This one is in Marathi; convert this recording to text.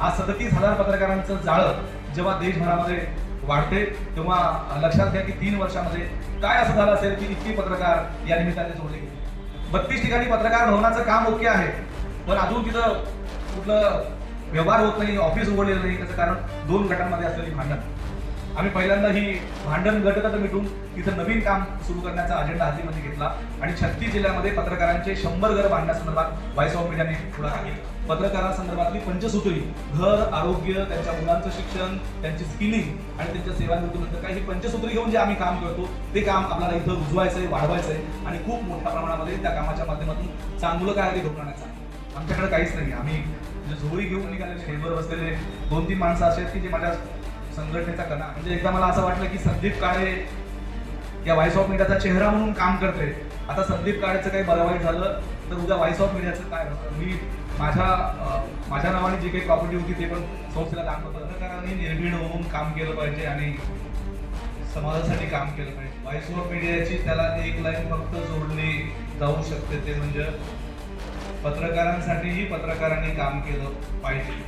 आज सदतीस हजार पत्रकारांचं जाळं जेव्हा देशभरामध्ये वाढते तेव्हा लक्षात घ्या की तीन वर्षामध्ये काय असं झालं असेल की इतकी पत्रकार या निमित्ताने जोडले गेले. बत्तीस ठिकाणी पत्रकार भवनाचं काम ओके आहे पण अजून तिथं कुठलं व्यवहार होत नाही ऑफिस उघडलेलं नाही त्याचं कारण दोन गटांमध्ये असलेली भांडण. आम्ही पहिल्यांदा ही भांडण गटगट मिटून तिथं नवीन काम सुरू करण्याचा अजेंडा हातीमध्ये घेतला आणि छत्तीस जिल्ह्यामध्ये पत्रकारांचे शंभर घर बांधण्यासंदर्भात व्हाईस ऑफ मीडियाने पुढाकार घेतला. पत्रकारांसंदर्भातली पंचसूत्री घर आरोग्य त्यांच्या मुलांचं शिक्षण त्यांची स्किलिंग आणि त्यांच्या सेवानिवृत्तीनंतर काही पंचसूत्री घेऊन जे आम्ही काम करतो ते काम आपल्याला इथं वाढवायचं आहे आणि खूप मोठ्या प्रमाणामध्ये त्या कामाच्या माध्यमातून चांगलं काय ते घडून आणायचं आमच्याकडे काहीच नाही. आम्ही म्हणजे झोळी घेऊन निघालेले स्टेजवर बसलेले दोन तीन माणसं असे आहेत की जे माझ्या संघटनेचा कणा. म्हणजे एकदा मला असं वाटलं की संदीप काळे या व्हॉइस ऑफ मीडियाचा चेहरा म्हणून काम करते. आता संदीप काळेचं काही बरं वाईट झालं तर उद्या व्हॉइस ऑफ मीडियाचं काय होतं? मी माझ्या माझ्या नावाने जी काही प्रॉपर्टी होती ते पण संस्थेला दान करतो पत्रकारांनी निर्भीड होऊन काम केलं पाहिजे आणि समाजासाठी काम केलं पाहिजे. व्हाईस ऑफ मीडियाची त्याला एक लाईन फक्त जोडली जाऊ शकते ते म्हणजे पत्रकारांसाठीही पत्रकारांनी काम केलं पाहिजे.